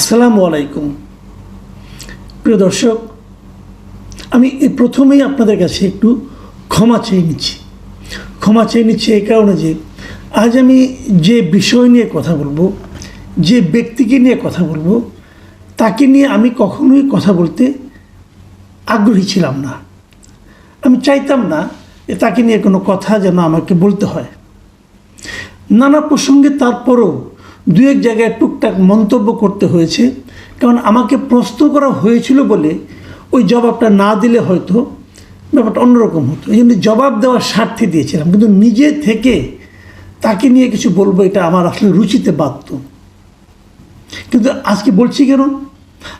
আসসালামু আলাইকুম। প্রিয় দর্শক, আমি প্রথমেই আপনাদের কাছে একটু ক্ষমা চেয়ে নিচ্ছি। ক্ষমা চেয়ে নিচ্ছি এই কারণে যে, আজ আমি যে বিষয় নিয়ে কথা বলব, যে ব্যক্তিকে নিয়ে কথা বলব, তাকে নিয়ে আমি কখনোই কথা বলতে আগ্রহী ছিলাম না। আমি চাইতাম না যে তাকে নিয়ে কোনো কথা যেন আমাকে বলতে হয়। নানা প্রসঙ্গে তারপরও দু এক জায়গায় টুকটাক মন্তব্য করতে হয়েছে। কারণ আমাকে প্রশ্ন করা হয়েছিল বলে ওই জবাবটা না দিলে হয়তো ব্যাপারটা অন্যরকম হতো। এই জন্য জবাব দেওয়ার স্বার্থে দিয়েছিলাম। কিন্তু নিজে থেকে তাকে নিয়ে কিছু বলব, এটা আমার আসলে রুচিতে বাধ্য। কিন্তু আজকে বলছি কেন?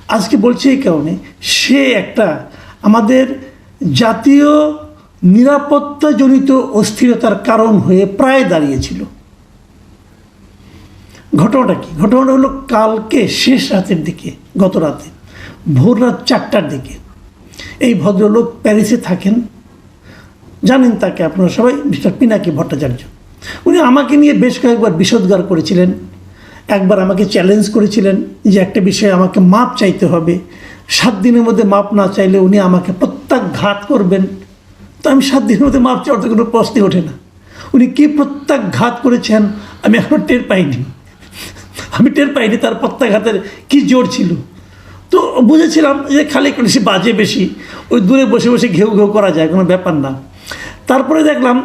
আজকে বলছি এই কারণে, সে একটা আমাদের জাতীয় নিরাপত্তাজনিত অস্থিরতার কারণ হয়ে প্রায় দাঁড়িয়েছিল। ঘটনাটা কি? ঘটনাটা হলো কালকে শেষ রাতের দিকে, গত রাতে, ভোর রাত চারটার দিকে। এই ভদ্রলোক প্যারিসে থাকেন। জানেন তাকে আপনারা সবাই, মিস্টার পিনাকি ভট্টাচার্য। উনি আমাকে নিয়ে বেশ কয়েকবার বিষোদ্গার করেছিলেন, একবার আমাকে চ্যালেঞ্জ করেছিলেন যে একটা বিষয়ে আমাকে মাপ চাইতে হবে। সাত দিনের মধ্যে মাপ না চাইলে উনি আমাকে প্রত্যাঘাত করবেন। তো আমি সাত দিনের মধ্যে মাপ চাওয়ার তো কোনো প্রশ্নই ওঠে না। উনি কী প্রত্যাঘাত করেছেন আমি এখনও টের পাইনি। আমি টের পাইনি তার প্রত্যাঘাতের কী জোর ছিল। তো বুঝেছিলাম যে খালি বেশি বাজে বেশি, ওই দূরে বসে বসে ঘেউ ঘেউ করা যায়, কোনো ব্যাপার না। তারপরে দেখলাম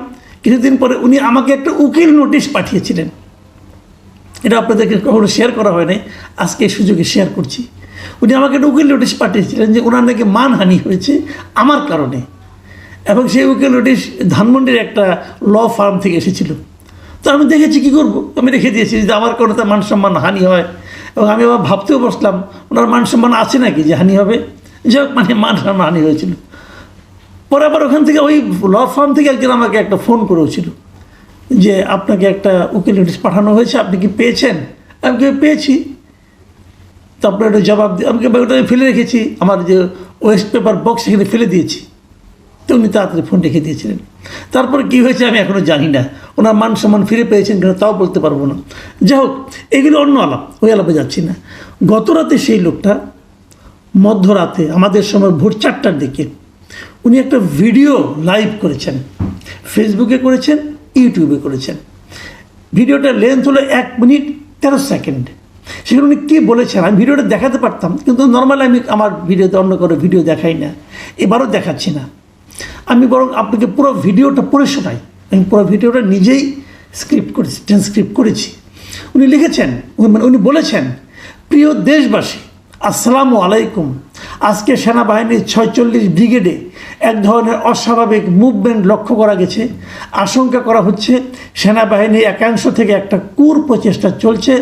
কিছুদিন পরে উনি আমাকে একটা উকিল নোটিশ পাঠিয়েছিলেন। এটা আপনাদেরকে কখনো শেয়ার করা হয় নাই, আজকে এই সুযোগে শেয়ার করছি। উনি আমাকে একটা উকিল নোটিশ পাঠিয়েছিলেন যে ওনার নাকি মানহানি হয়েছে আমার কারণে। এবং সেই উকিল নোটিশ ধানমন্ডির একটা ল ফার্ম থেকে এসেছিল। তো আমি দেখেছি কী করব? আমি রেখে দিয়েছি যে আমার কোনো তার মান সম্মান হানি হয়। এবং আমি আবার ভাবতেও বসলাম, ওনার মান সম্মান আছে নাকি যে হানি হবে? যাই হোক মানে মান সম্মান হানি হয়েছিল। পরে আবার ওখান থেকে ওই ল ফার্ম থেকে একজন আমাকে একটা ফোন করেছিল যে আপনাকে একটা উকিল নোটিশ পাঠানো হয়েছে, আপনি কি পেয়েছেন? আমি কি পেয়েছি। তারপরে একটা জবাব দিয়ে আমি ওটা ফেলে রেখেছি, আমার যে ওয়েস্ট পেপার বক্স সেখানে ফেলে দিয়েছি। তো উনি তাড়াতাড়ি ফোন রেখে দিয়েছিলেন। তারপরে কী হয়েছে আমি এখনও জানি না। ওনার মান সম্মান ফিরে পেয়েছেন কিনা তাও বলতে পারব না। যাই হোক, এগুলো অন্য আলাপ, ওই আলাপে যাচ্ছি না। গত রাতে সেই লোকটা মধ্যরাতে আমাদের সময় ভোর চারটার দিকে উনি একটা ভিডিও লাইভ করেছেন, ফেসবুকে করেছেন, ইউটিউবে করেছেন। ভিডিওটার লেন্থ হলো এক মিনিট তেরো সেকেন্ড। সেখানে উনি কী বলেছেন, আমি ভিডিওটা দেখাতে পারতাম, কিন্তু নর্মালি আমি আমার ভিডিওতে অন্য করে ভিডিও দেখাই না, এবারও দেখাচ্ছি না। আমি বরং আপনাকে পুরো ভিডিওটা পড়ে শোনাই। আমি পুরো ভিডিওটা নিজেই স্ক্রিপ্ট করেছি ট্রান্সক্রিপ্ট করেছি। উনি লিখেছেন মানে উনি বলেছেন, প্রিয় দেশবাসী, আসসালামু আলাইকুম। আজকে সেনাবাহিনীর ছয়চল্লিশ ব্রিগেডে এক ধরনের অস্বাভাবিক মুভমেন্ট লক্ষ্য করা গেছে। আশঙ্কা করা হচ্ছে সেনাবাহিনীর একাংশ থেকে একটা কুর প্রচেষ্টা চলছে।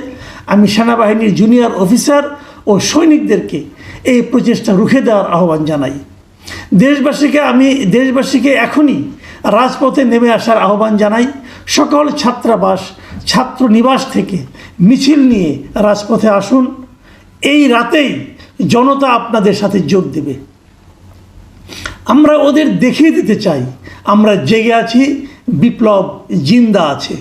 আমি সেনাবাহিনীর জুনিয়র অফিসার ও সৈনিকদেরকে এই প্রচেষ্টা রুখে দেওয়ার আহ্বান জানাই। দেশবাসীকে আমি, দেশবাসীকে এখনই রাজপথে নেমে আসার আহ্বান জানাই সকল ছাত্রাবাস ছাত্র নিবাস থেকে মিছিল নিয়ে রাজপথে আসুন। এই রাতেই জনতা আপনাদের সাথে যোগ দেবে। আমরা ওদের দেখিয়ে দিতে চাই, আমরা জেগে আছি, বিপ্লব জিন্দা আছে।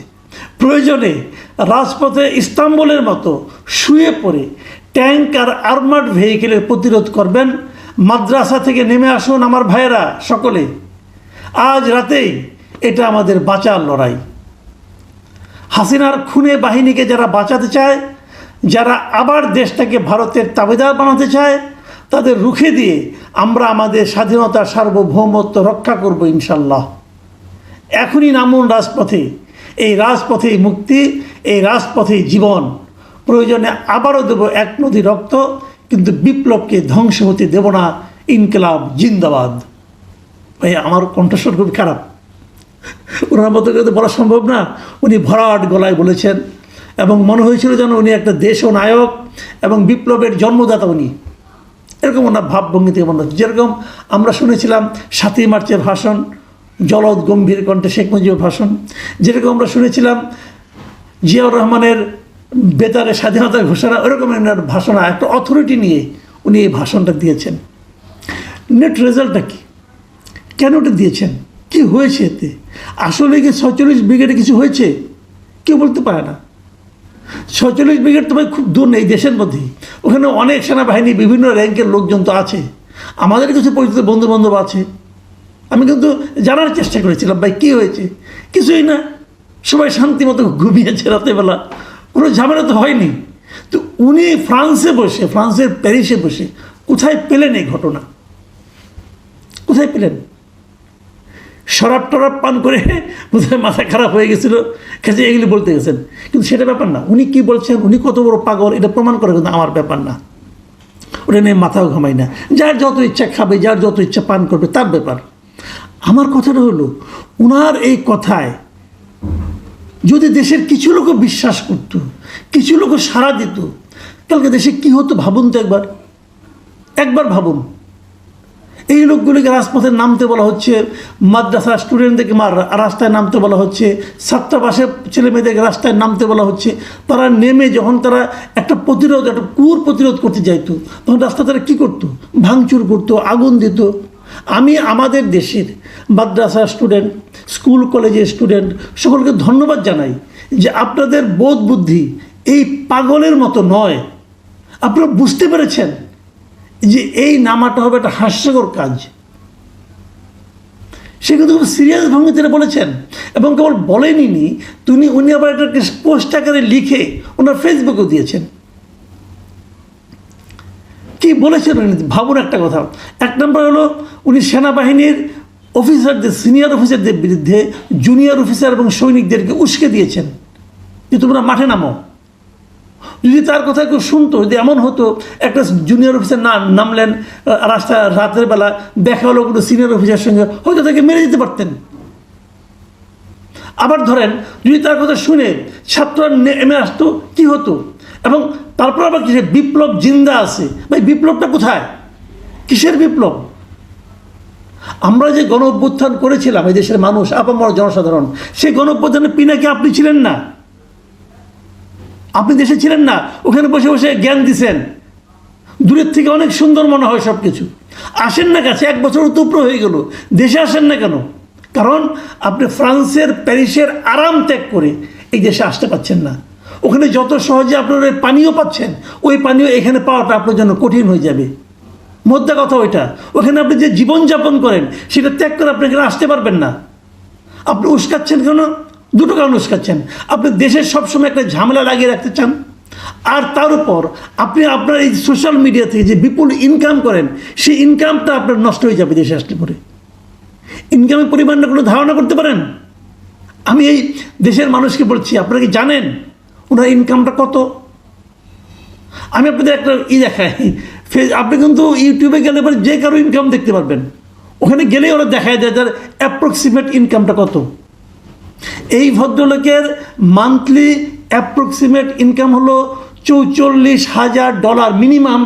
প্রয়োজনে রাজপথে ইস্তাম্বুলের মতো শুয়ে পড়ে ট্যাঙ্ক আর আর্মার্ড ভেহিকেলের প্রতিরোধ করবেন। মাদ্রাসা থেকে নেমে আসুন আমার ভাইয়েরা সকলে। আজ রাতেই এটা আমাদের বাঁচার লড়াই। হাসিনার খুনে বাহিনীকে যারা বাঁচাতে চায়, যারা আবার দেশটাকে ভারতের তাবেদার বানাতে চায়, তাদের রুখে দিয়ে আমরা আমাদের স্বাধীনতা সার্বভৌমত্ব রক্ষা করব ইনশাল্লাহ। এখনই নামুন রাজপথে। এই রাজপথেই মুক্তি, এই রাজপথেই জীবন। প্রয়োজনে আবারও দেব এক নদী রক্ত, কিন্তু বিপ্লবকে ধ্বংস হতে দেব না ইনকলাব, জিন্দাবাদ। ভাই আমার কণ্ঠস্বর খুব খারাপ। ওনার মতো করে বলা সম্ভব না। উনি ভরাট গলায় বলেছেন এবং মনে হয়েছিল যেন উনি একটা দেশ নায়ক এবং বিপ্লবের জন্মদাতা উনি। এরকম ওনার ভাবভঙ্গিতে মনে হচ্ছে। যেরকম আমরা শুনেছিলাম সাতই মার্চের ভাষণ, জলদ গম্ভীর কণ্ঠে শেখ মুজিবের ভাষণ। যেরকম আমরা শুনেছিলাম জিয়াউর রহমানের বেতারে স্বাধীনতার ঘোষণা, ওরকম ওনার ভাষণ একটা অথরিটি নিয়ে উনি এই ভাষণটা দিয়েছেন। নেট রেজাল্টটা কি? কেন ওটা দিয়েছেন? কি হয়েছে এতে? আসলে কি ছয়চল্লিশ ব্রিগেডে কিছু হয়েছে? কেউ বলতে পারে না। ছয়চল্লিশ ব্রিগেড তো ভাই খুব দূর নেই দেশের মধ্যেই ওখানে অনেক সেনাবাহিনী, বিভিন্ন র্যাঙ্কের লোকজন তো আছে। আমাদের কিছু পরিচিত বন্ধু বান্ধব আছে। আমি কিন্তু জানার চেষ্টা করেছিলাম, ভাই, কী হয়েছে? কিছুই না। সবাই শান্তি মতো ঘুমিয়েছে রাতেবেলা। কোনো ঝামেলা তো হয়নি। তো উনি ফ্রান্সে বসে, ফ্রান্সের প্যারিসে বসে কোথায় পেলেন এই ঘটনা? কোথায় পেলেন? শরাব টরাব পান করে বোধহয় মাথা খারাপ হয়ে গেছিল কাছে এগুলি বলতে গেছেন। কিন্তু সেটা ব্যাপার না। উনি কি বলছেন? উনি কত বড় পাগল, এটা প্রমাণ করে কিন্তু আমার ব্যাপার না। ওটা নিয়ে মাথাও ঘামাই না। যার যত ইচ্ছা খাবে, যার যত ইচ্ছা পান করবে, তার ব্যাপার। আমার কথাটা হলো ওনার এই কথায় যদি দেশের কিছু লোক বিশ্বাস করতো, কিছু লোক সাড়া দিত কালকে দেশে কি হতো ভাবুন তো একবার। একবার ভাবুন। এই লোকগুলিকে রাজপথে নামতে বলা হচ্ছে মাদ্রাসা স্টুডেন্টদেরকে মার রাস্তায় নামতে বলা হচ্ছে, ছাত্রাবাসের ছেলে মেয়েদেরকে রাস্তায় নামতে বলা হচ্ছে। তারা নেমে যখন তারা একটা প্রতিরোধ, একটা কুর প্রতিরোধ করতে যাইতো, তখন রাস্তা তারা কী করতো? ভাঙচুর করতো, আগুন দিত। আমি আমাদের দেশের মাদ্রাসা স্টুডেন্ট স্কুল কলেজের স্টুডেন্ট সকলকে ধন্যবাদ জানাই যে আপনাদের বোধ বুদ্ধি এই পাগলের মতো নয়। আপনারা বুঝতে পেরেছেন? যে এই নামাটা হবে একটা হাস্যকর কাজ। সে কিন্তু খুব সিরিয়াস ভঙ্গিতে এটা বলেছেন। এবং কেবল বলেনি নি তিনি উনি আবার এটাকে পোস্ট আকারে লিখে ওনার ফেসবুকেও দিয়েছেন। কি বলেছেন উনি? ভাবুন একটা কথা। এক নম্বর হলো, উনি সেনাবাহিনীর অফিসারদের সিনিয়র অফিসারদের বিরুদ্ধে জুনিয়র অফিসার এবং সৈনিকদেরকে উস্কে দিয়েছেন। যে তোমরা মাঠে নামো। যদি তার কথা কেউ শুনতো, যদি এমন হতো, একটা জুনিয়র অফিসার না নামলেন রাস্তা রাতের বেলা, দেখা হলো কোনো সিনিয়র অফিসারের সঙ্গে, হয়তো তাকে মেরে দিতে পারতেন। আবার ধরেন, যদি তার কথা শুনে ছাত্ররা নেমে আসতো, কি হতো? এবং তারপর আবার কিসের বিপ্লব জিন্দা আছে? ভাই, বিপ্লবটা কোথায়? কিসের বিপ্লব? আমরা যে গণ অভ্যুত্থান করেছিলাম, এই দেশের মানুষ, আপামর জনসাধারণ, সেই গণ অভ্যুত্থানের পিনাকে আপনি ছিলেন না। আপনি দেশে ছিলেন না, ওখানে বসে বসে জ্ঞান দিছেন। দূরের থেকে অনেক সুন্দর মনে হয় সব কিছু আসেন না কাছে, এক বছর তুপ্র হয়ে গেল। দেশে আসেন না কেন? কারণ আপনি ফ্রান্সের, প্যারিসের আরাম ত্যাগ করে এই দেশে আসতে পাচ্ছেন না। ওখানে যত সহজে আপনার পানীয় পাচ্ছেন, ওই পানীয় এখানে পাওয়াটা আপনার জন্য কঠিন হয়ে যাবে। মোদ্দা কথা ওইটা। ওখানে আপনি যে জীবনযাপন করেন, সেটা ত্যাগ করে আপনি এখানে আসতে পারবেন না। আপনি উস্কাচ্ছেন কেন? দুটো কারণ উস্কাচ্ছেন আপনি দেশের সবসময় একটা ঝামেলা লাগিয়ে রাখতে চান, আর তার উপর আপনি আপনার এই সোশ্যাল মিডিয়া থেকে যে বিপুল ইনকাম করেন, সেই ইনকামটা আপনার নষ্ট হয়ে যাবে দেশে আসলে পরে। ইনকামের পরিমাণটা কোনো ধারণা করতে পারেন? আমি এই দেশের মানুষকে বলছি, আপনারা কি জানেন ওনার ইনকামটা কত? আমি আপনাদের একটা ই দেখাই আপনি কিন্তু ইউটিউবে গেলে পরে যে কারও ইনকাম দেখতে পারবেন। ওখানে গেলেই ওরা দেখায় দেয় যার অ্যাপ্রক্সিমেট ইনকামটা কত। এই ভদ্রলোকের মান্থলি অ্যাপ্রক্সিমেট ইনকাম হলো চৌচল্লিশ হাজার ডলার মিনিমাম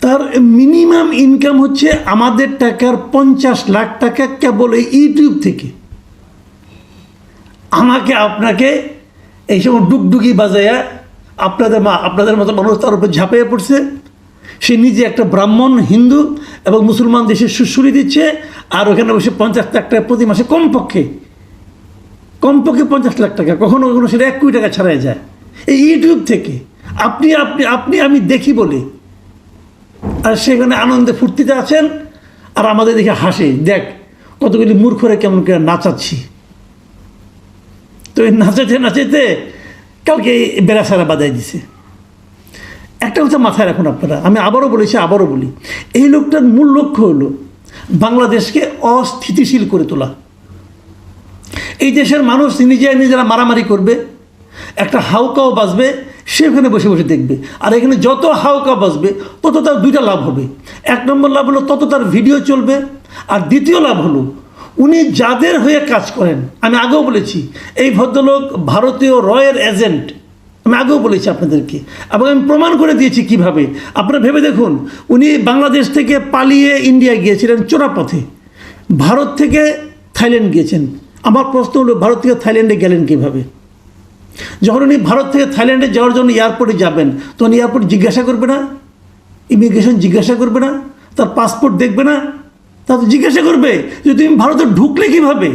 তার মিনিমাম ইনকাম হচ্ছে আমাদের টাকার পঞ্চাশ লাখ টাকা কেবল এই ইউটিউব থেকে। আমাকে, আপনাকে এই সময় ডুগডুগি বাজায়া আপনাদের মা, আপনাদের মতো মানুষ তার উপর ঝাঁপিয়ে পড়ছে। সে নিজে একটা ব্রাহ্মণ, হিন্দু এবং মুসলমান দেশে সুশ্রী দিচ্ছে, আর ওখানে বসে পঞ্চাশ লাখ টাকা প্রতি মাসে কমপক্ষে কমপক্ষে পঞ্চাশ লাখ টাকা, কখনো কখনো সেটা এক কোটি টাকা ছাড়াই যায়। এই ইউটিউব থেকে আপনি আপনি আপনি, আমি দেখি বলে। আর সেখানে আনন্দে ফুর্তিতে আছেন, আর আমাদের দেখে হাসে। দেখ, কতগুলি মূর্খরে কেমন করে নাচাচ্ছি। তো এই নাচাতে নাচাতে কালকে বেড়াসারা বাজাই দিছে। একটা কথা মাথায় রাখুন আপনারা, আমি আবারও বলেছি, আবারও বলি, এই লোকটার মূল লক্ষ্য হলো বাংলাদেশকে অস্থিতিশীল করে তোলা। এই দেশের মানুষ নিজে নিজেরা মারামারি করবে, একটা হাউকাও বাজবে সে ওখানে বসে বসে দেখবে। আর এখানে যত হাউকা বাজবে তত তার দুইটা লাভ হবে। এক নম্বর লাভ হলো তত তার ভিডিও চলবে, আর দ্বিতীয় লাভ হলো উনি যাদের হয়ে কাজ করেন, আমি আগেও বলেছি, এই ভদ্রলোক ভারতীয় রয়ের এজেন্ট, আমি আগেও বলেছি আপনাদেরকে, এবং আমি প্রমাণ করে দিয়েছি কীভাবে। আপনারা ভেবে দেখুন, উনি বাংলাদেশ থেকে পালিয়ে ইন্ডিয়া গিয়েছিলেন চোরাপথে, ভারত থেকে থাইল্যান্ড গিয়েছেন। আমার প্রশ্ন হলো, ভারত থেকে থাইল্যান্ডে গেলেন কীভাবে? যখন উনি ভারত থেকে থাইল্যান্ডে যাওয়ার জন্য এয়ারপোর্টে যাবেন, তখন এয়ারপোর্ট জিজ্ঞাসা করবে না? ইমিগ্রেশন জিজ্ঞাসা করবে না? তার পাসপোর্ট দেখবে না? তা তো জিজ্ঞাসা করবে যে, তুমি ভারতে ঢুকলে কীভাবে?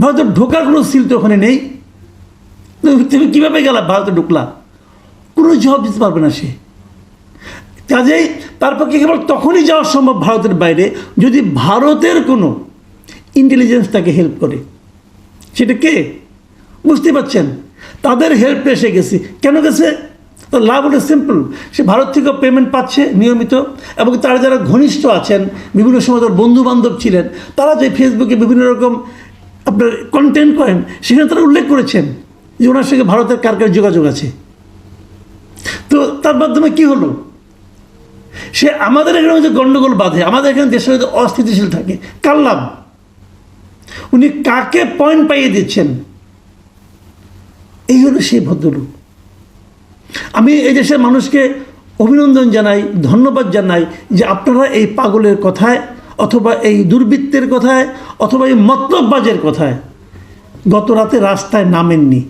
ভারতে ঢোকার কোনো সিল তো ওখানে নেই। তুমি- কীভাবে গেলা ভারতে ঢুকলা? কোনো জবাব দিতে পারবে না সে। কাজেই তার পক্ষে কেবল তখনই যাওয়া সম্ভব ভারতের বাইরে, যদি ভারতের কোনো ইন্টেলিজেন্স তাকে হেল্প করে। সেটা কে? বুঝতে পারছেন? তাদের হেল্প এসে গেছে। কেন গেছে? তো লাভ হলো সিম্পল সে ভারত থেকে পেমেন্ট পাচ্ছে নিয়মিত এবং তারা যারা ঘনিষ্ঠ আছেন, বিভিন্ন সময় তার বন্ধু বান্ধব ছিলেন, তারা যে ফেসবুকে বিভিন্ন রকম আপনার কন্টেন্ট করেন, সেখানে তারা উল্লেখ করেছেন যে ওনার সঙ্গে ভারতের কার কার যোগাযোগ আছে। তো তার মাধ্যমে কি হলো? সে আমাদের এখানে যে গণ্ডগোল বাঁধে, আমাদের এখানে দেশের অস্থিতিশীল থাকে। কার লাভ? উনি কাকে পয়েন্ট পাইয়ে দিচ্ছেন? এই হলো সেই ভদ্রলোক। আমি এই দেশের মানুষকে অভিনন্দন জানাই, ধন্যবাদ জানাই যে আপনারা এই পাগলের কথায় অথবা এই দুর্বৃত্তের কথায় অথবা এই মতলববাজের কথায় গত রাতে রাস্তায় নামেননি।